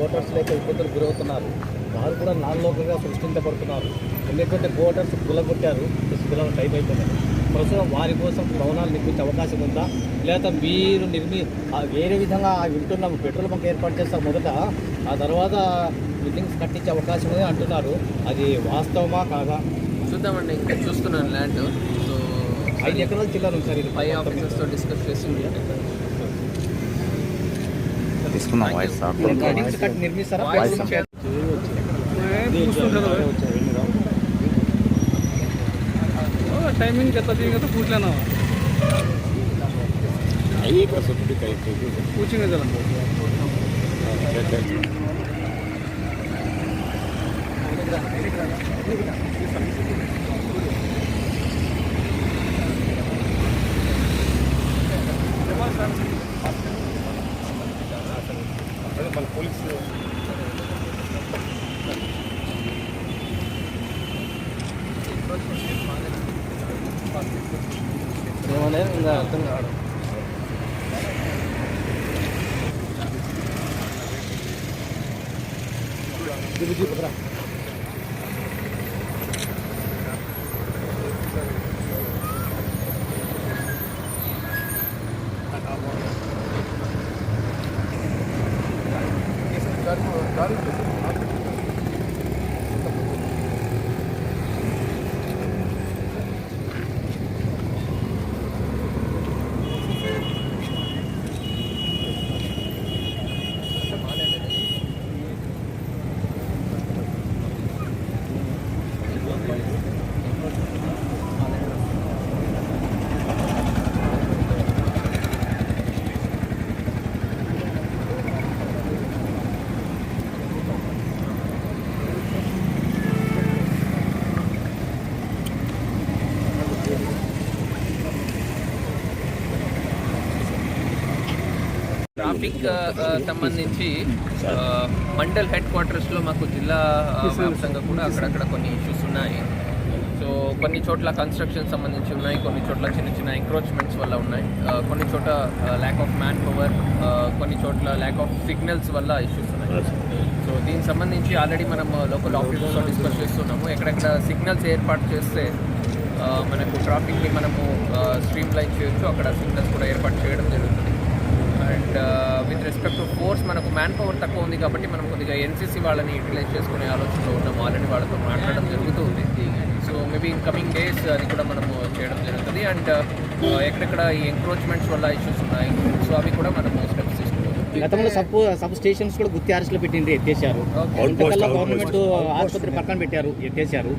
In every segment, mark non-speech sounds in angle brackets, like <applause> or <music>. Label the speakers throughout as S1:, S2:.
S1: కోటర్స్ లేక ఇబ్బందులు గురవుతున్నారు. వారు కూడా నాలుగుగా సృష్టించబడుతున్నారు. ఎందుకంటే కోటర్స్ గులగొట్టారు. పిల్లలు టైం అయిపోయింది. ప్రస్తుతం వారి కోసం భవనాలు నిర్మించే అవకాశం ఉందా? లేదా మీరు నిర్మి ఆ వేరే విధంగా వింటున్నాము పెట్రోల్ బంక్ ఏర్పాటు చేస్తాం మొదట ఆ తర్వాత బిల్డింగ్స్ కట్టించే అవకాశం ఉంది అంటున్నారు. అది వాస్తవమా కాదా?
S2: చూద్దామండి. ఇంకా చూస్తున్నాను ల్యాండ్. సో
S1: ఐదు ఎకరాల చిల్లర ఉంది సార్. ఇది
S2: పై ఆఫీసర్స్తో డిస్కస్ చేసి
S3: తీసుకున్నాం వాయిస్ సార్.
S2: వాయిస్
S4: టైమింగ్ గత దీనికి కూర్చున్నావా? కూర్చుని Thank.
S1: ఏమనేది ఇంకా అర్థం కావడం
S2: ట్రాఫిక్ ఆ, ఆ, సంబంధించి ఆ, మండల్ హెడ్ క్వార్టర్స్లో మాకు జిల్లా వ్యాప్తంగా కూడా అక్కడక్కడ కొన్ని ఇష్యూస్ ఉన్నాయి. సో కొన్ని చోట్ల కన్స్ట్రక్షన్ సంబంధించి ఉన్నాయి కొన్ని చోట్ల చిన్న చిన్న ఎంక్రోచ్మెంట్స్ వల్ల ఉన్నాయి. కొన్ని చోట ల్యాక్ ఆఫ్ మ్యాన్ పవర్ కొన్ని చోట్ల ల్యాక్ ఆఫ్ సిగ్నల్స్ వల్ల ఇష్యూస్ ఉన్నాయి. సో దీనికి సంబంధించి ఆల్రెడీ మనం లోకల్ ఆఫీసర్స్తో డిస్కస్ చేస్తున్నాము. ఎక్కడెక్కడ సిగ్నల్స్ ఏర్పాటు చేస్తే మనకు ట్రాఫిక్ని మనము స్ట్రీమ్ లైన్ చేయొచ్చు. అక్కడ సిగ్నల్స్ కూడా ఏర్పాటు చేయడం జరుగుతుంది. And with respect to force మనకు మ్యాన్ పవర్ తక్కువ ఉంది కాబట్టి మనం కొద్దిగా ఎన్సీసీ వాళ్ళని యూటిలైజ్ చేసుకునే ఆలోచనలో ఉన్నాము ఆల్రెడీ వాళ్ళతో మాట్లాడడం జరుగుతూ ఉంది so maybe in coming days అది కూడా మనము చేయడం జరుగుతుంది. అండ్ uh, ఎక్కడెక్కడ ఈ ఎంక్రోచ్మెంట్స్ వల్ల ఇష్యూస్ ఉన్నాయి సో అవి కూడా మనము
S1: గతంలో సబ్ సబ్ స్టేషన్స్ కూడా గుత్తి అరెస్టులు పెట్టిండ్రు ఎత్తేసారు గవర్నమెంట్ ఆసుపత్రి పక్కన పెట్టారు ఎత్తేసారు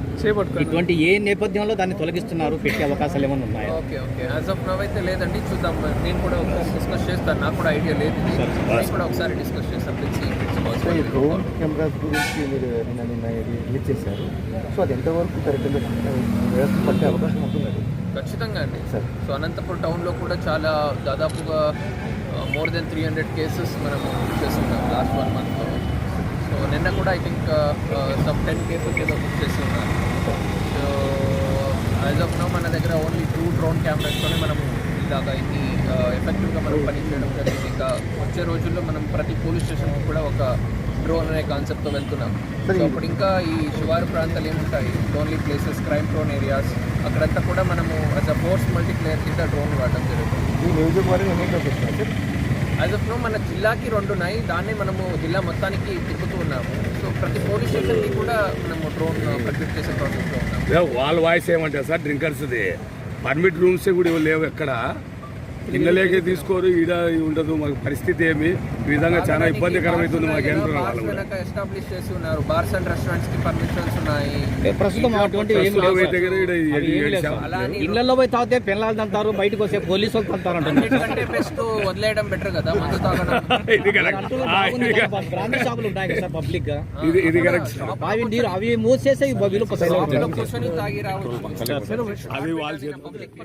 S1: ఇటువంటి ఏ నేపథ్యంలో దాన్ని తొలగిస్తున్నారు పెట్టే అవకాశాలు ఏమైనా ఉన్నాయా?
S2: Okay okay as of now అయితే లేదండి చూద్దాం. నేను కూడా ఒకసారి డిస్కస్ చేస్తాను. నాకు కూడా ఐడియా లేదు. నేను కూడా ఒకసారి డిస్కస్ చేస్తాను.
S5: సో ఈ డ్రోన్ కెమెరాస్ గురించి మీరు నిన్న నిన్న ఇది రిలీజ్ చేశారు. సో అది ఎంతవరకు కరెక్ట్గా వ్యవస్థ పట్టే అవకాశం ఉంటుందండి
S2: ఖచ్చితంగా అండి.
S5: సార్
S2: సో అనంతపురం టౌన్లో కూడా చాలా దాదాపుగా more than three hundred cases మనం బుక్ చేస్తున్నాం లాస్ట్ వన్ మంత్లో సో నిన్న కూడా I think some ten cases ఏదో బుక్ చేసి ఉన్నారు సో యాజ్ ఆఫ్ నో మన దగ్గర ఓన్లీ టూ డ్రోన్ కెమెరాస్తోనే మనము ఇలాగా ఇన్ని ఎఫెక్టివ్గా మనం పని చేయడం జరిగింది. ఇంకా వచ్చే రోజుల్లో మనం ప్రతి పోలీస్ స్టేషన్కి కూడా ఒక డ్రోన్ అనే కాన్సెప్ట్తో వెళ్తున్నాం. సో అప్పుడు ఇంకా ఈ శివారు ప్రాంతాలు ఏముంటాయి? Only places crime prone areas అక్కడంతా కూడా మనము యాజ్ అ ఫోర్స్ మల్టీప్లేయర్ కింద డ్రోన్ వాడడం జరుగుతుంది. యాజ్ ఆఫ్ నో మన జిల్లాకి రెండు ఉన్నాయి. దాన్ని మనము జిల్లా మొత్తానికి తిప్పుతూ ఉన్నాము. సో ప్రతి పోలీస్ స్టేషన్కి కూడా మనము డ్రోన్ ప్రొడ్యూస్ చేసే ప్రాసెస్లో ఉన్నాము.
S6: వాళ్ళ వాయిస్ ఏమంటారు సార్? డ్రింకర్స్ది. పర్మిట్ రూమ్స్ కూడా లేవు ఎక్కడ? ఇళ్ళలేకే తీసుకోరు ఈడ ఉండదు. మాకు పరిస్థితి ఏమి? ఈ విధంగా చాలా ఇబ్బందికరం అవుతుంది మాకు వాళ్ళు కూడా
S2: ఎస్టాబ్లిష్ చేసి ఉన్నారు. బార్స్ అండ్ రెస్టారెంట్స్కి పర్మిషన్స్ ఉన్నాయి.
S1: ప్రస్తుతం అటువంటి ఏం లేవు అవి పోయి తాగితే పిల్లలు అంటారు బయటకు వస్తే పోలీసు వాళ్ళు
S2: బెస్ట్ వదిలేయడం బెటర్ కదా మందు తాగడం. <laughs>
S1: షాపులు ఉంటాయి పబ్లిక్గా.
S6: ఇది ఇది కరెక్ట్. సార్.
S1: అవి నీరు అవి
S2: కూర్చొని తాగి రావచ్చు.
S6: అది వాళ్ళు చేతులు
S2: పబ్లిక్